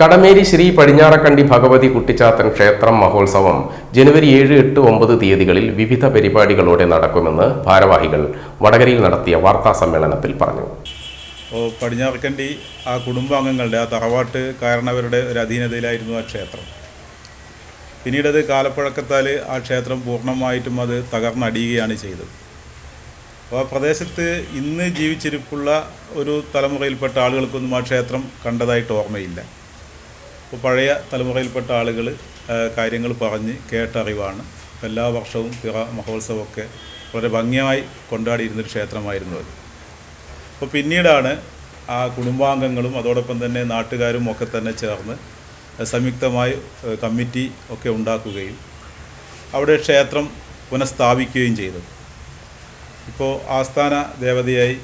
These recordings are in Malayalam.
കടമേരി ശ്രീ പടിഞ്ഞാറക്കണ്ടി ഭഗവതി കുട്ടിച്ചാത്തൻ ക്ഷേത്രം മഹോത്സവം ജനുവരി ഏഴ് എട്ട് ഒമ്പത് തീയതികളിൽ വിവിധ പരിപാടികളോടെ നടക്കുമെന്ന് ഭാരവാഹികൾ വടകരയിൽ നടത്തിയ വാർത്താ സമ്മേളനത്തിൽ പറഞ്ഞു. പടിഞ്ഞാറക്കണ്ടി ആ കുടുംബാംഗങ്ങളുടെ ആ തറവാട്ട് കാരണവരുടെ ഒരു അധീനതയിലായിരുന്നു ആ ക്ഷേത്രം. പിന്നീടത് കാലപ്പഴക്കത്താൽ ആ ക്ഷേത്രം പൂർണമായിട്ടും അത് തകർന്നടിയുകയാണ് ചെയ്തത്. അപ്പോൾ ആ പ്രദേശത്ത് ഇന്ന് ജീവിച്ചിരിപ്പുള്ള ഒരു തലമുറയിൽപ്പെട്ട ആളുകൾക്കൊന്നും ആ ക്ഷേത്രം കണ്ടതായിട്ട് ഓർമ്മയില്ല. അപ്പോൾ പഴയ തലമുറയിൽപ്പെട്ട ആളുകൾ കാര്യങ്ങൾ പറഞ്ഞ് കേട്ടറിവാണ്. എല്ലാ വർഷവും തിറ മഹോത്സവമൊക്കെ വളരെ ഭംഗിയായി കൊണ്ടാടിയിരുന്നൊരു ക്ഷേത്രമായിരുന്നു അത്. അപ്പോൾ പിന്നീടാണ് ആ കുടുംബാംഗങ്ങളും അതോടൊപ്പം തന്നെ നാട്ടുകാരും ഒക്കെ തന്നെ ചേർന്ന് സംയുക്തമായി കമ്മിറ്റി ഒക്കെ ഉണ്ടാക്കുകയും അവിടെ ക്ഷേത്രം പുനഃസ്ഥാപിക്കുകയും ചെയ്തു. ഇപ്പോൾ ആസ്ഥാന ദേവതയായി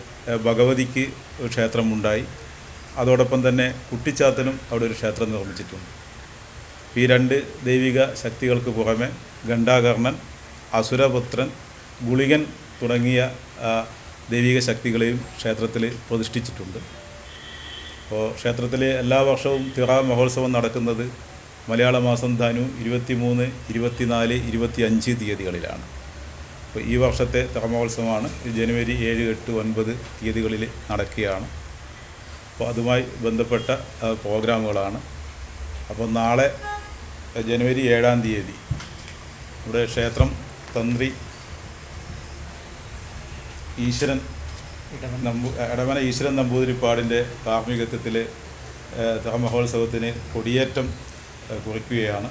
ഭഗവതിക്ക് ക്ഷേത്രമുണ്ടായി. അതോടൊപ്പം തന്നെ കുട്ടിച്ചാത്തനും അവിടെ ഒരു ക്ഷേത്രം നിർമ്മിച്ചിട്ടുണ്ട്. ഈ രണ്ട് ദൈവിക ശക്തികൾക്ക് പുറമെ ഗണ്ഡാകർണൻ അസുരപുത്രൻ ഗുളികൻ തുടങ്ങിയ ദൈവിക ശക്തികളെയും ക്ഷേത്രത്തിൽ പ്രതിഷ്ഠിച്ചിട്ടുണ്ട്. അപ്പോൾ ക്ഷേത്രത്തിൽ എല്ലാ വർഷവും തിറ മഹോത്സവം നടക്കുന്നത് മലയാള മാസം ധനു ഇരുപത്തി മൂന്ന് ഇരുപത്തിനാല് ഇരുപത്തി അഞ്ച് തീയതികളിലാണ്. അപ്പോൾ ഈ വർഷത്തെ തിറ മഹോത്സവമാണ് ജനുവരി ഏഴ് എട്ട് ഒൻപത് തീയതികളിൽ നടക്കുകയാണ്. അപ്പോൾ അതുമായി ബന്ധപ്പെട്ട പ്രോഗ്രാമുകളാണ്. അപ്പോൾ നാളെ ജനുവരി ഏഴാം തീയതി ഇവിടെ ക്ഷേത്രം തന്ത്രി ഈശ്വരൻ നമ്പൂ എടവന ഈശ്വരൻ നമ്പൂതിരിപ്പാടിന്റെ കാർമ്മികത്വത്തിൽ മഹോത്സവത്തിന് കൊടിയേറ്റം കുറിക്കുകയാണ്.